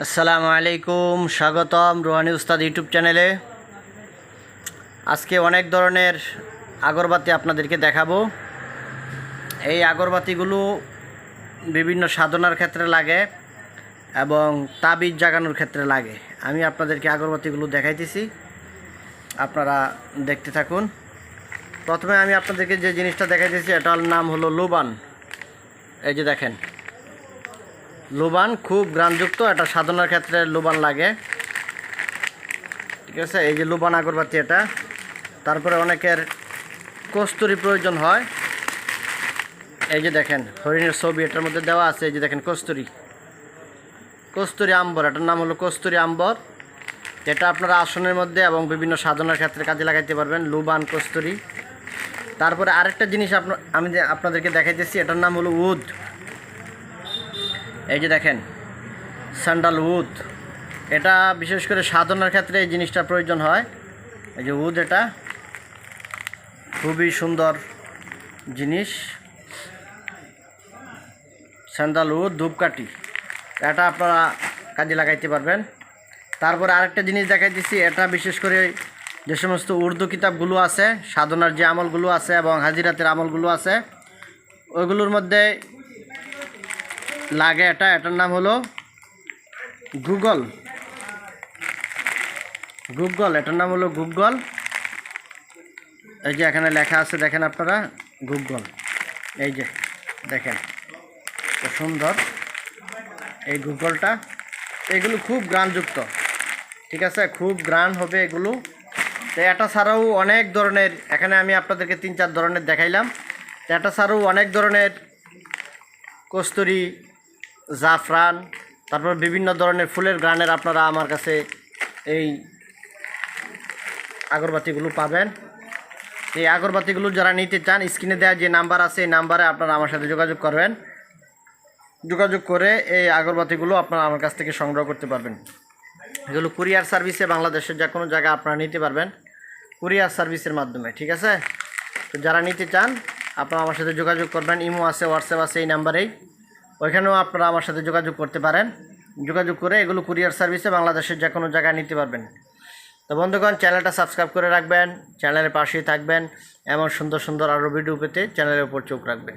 আসসালামু আলাইকুম, স্বাগতম রোহানি উস্তাদ ইউটিউব চ্যানেলে। আজকে অনেক ধরনের আগরবাতি আপনাদেরকে দেখাবো। এই আগরবাতিগুলো বিভিন্ন সাধনার ক্ষেত্রে লাগে এবং তাবিজ জাগানোর ক্ষেত্রে লাগে। আমি আপনাদেরকে আগরবাতিগুলো দেখাইতেছি। আপনারা দেখতে থাকুন। প্রথমে আমি আপনাদেরকে যে জিনিসটা দেখাইতেছি, এটার নাম হলো লোবান। এই যে দেখেন লোবান খুব গ্রানযুক্ত এটা সাধনার ক্ষেত্রে লোবান লাগে। ঠিক আছে, এই যে লোবান আগরবাতি এটা। তারপরে অনেকের কস্তুরি প্রয়োজন হয়। এই যে দেখেন, হরিণের ছবি এটার মধ্যে দেওয়া আছে, এই যে দেখেন কস্তুরি। কস্তুরি আম্বর, এটার নাম হলো কস্তুরি আম্বর। এটা আপনারা আসনের মধ্যে এবং বিভিন্ন সাধনার ক্ষেত্রে কাজে লাগাইতে পারবেন, লুবান কস্তুরি। তারপরে আরেকটা জিনিস আপনার আমি আপনাদেরকে দেখাইতেছি, এটার নাম হলো উদ। এই যে দেখেন স্যান্ডাল উড এটা বিশেষ করে সাধনার ক্ষেত্রে এই জিনিসটা প্রয়োজন হয়। এই যে উড এটা, খুবই সুন্দর জিনিস। স্যান্ডাল উড ধূপকাঠি, এটা আপনারা কাজে লাগাইতে পারবেন। তারপরে আরেকটা জিনিস দেখাই দিচ্ছি এটা বিশেষ করে যে সমস্ত উর্দু কিতাবগুলো আছে, সাধনার যে আমলগুলো আছে এবং হাজিরাতের আমলগুলো আছে ওইগুলোর মধ্যে লাগে এটা, এটার নাম হলো গুগল। গুগল, এটার নাম হলো গুগল। এই যে এখানে লেখা আছে, দেখেন আপনারা, গুগল। এই যে, দেখেন সুন্দর। এই গুগলটা, এগুলো খুব গ্রানযুক্ত, ঠিক আছে? খুব গ্রান হবে এগুলো। তো এটা ছাড়াও অনেক ধরনের, এখানে আমি আপনাদেরকে তিন চার ধরনের দেখাইলাম। এটা ছাড়াও অনেক ধরনের কস্তুরি জাফরান, তারপর বিভিন্ন ধরনের ফুলের গ্রানের আপনারা আমার কাছে এই আগরবাতিগুলো পাবেন। এই আগরবাতিগুলো যারা নিতে চান, স্ক্রিনে দেওয়া যে নাম্বার আছে, এই নাম্বারে আপনারা আমার সাথে যোগাযোগ করবেন। যোগাযোগ করে এই আগরবাতিগুলো আপনারা আমার কাছ থেকে সংগ্রহ করতে পারবেন। এগুলো কুরিয়ার সার্ভিসে বাংলাদেশের যে কোনো জায়গায় আপনারা নিতে পারবেন, কুরিয়ার সার্ভিসের মাধ্যমে, ঠিক আছে? তো যারা নিতে চান, আপনারা আমার সাথে যোগাযোগ করবেন। ইমো আছে, হোয়াটসঅ্যাপ আছে এই নাম্বারেই। ওইখানেও আপনারা আমার সাথে যোগাযোগ করতে পারেন। যোগাযোগ করে এগুলো কুরিয়ার সার্ভিসে বাংলাদেশের যে কোনো জায়গায় নিতে পারবেন। তো বন্ধুগণ, চ্যানেলটা সাবস্ক্রাইব করে রাখবেন, চ্যানেলের পাশেই থাকবেন, এমন সুন্দর সুন্দর আরও ভিডিও পেতে চ্যানেলের উপর চোখ রাখবেন।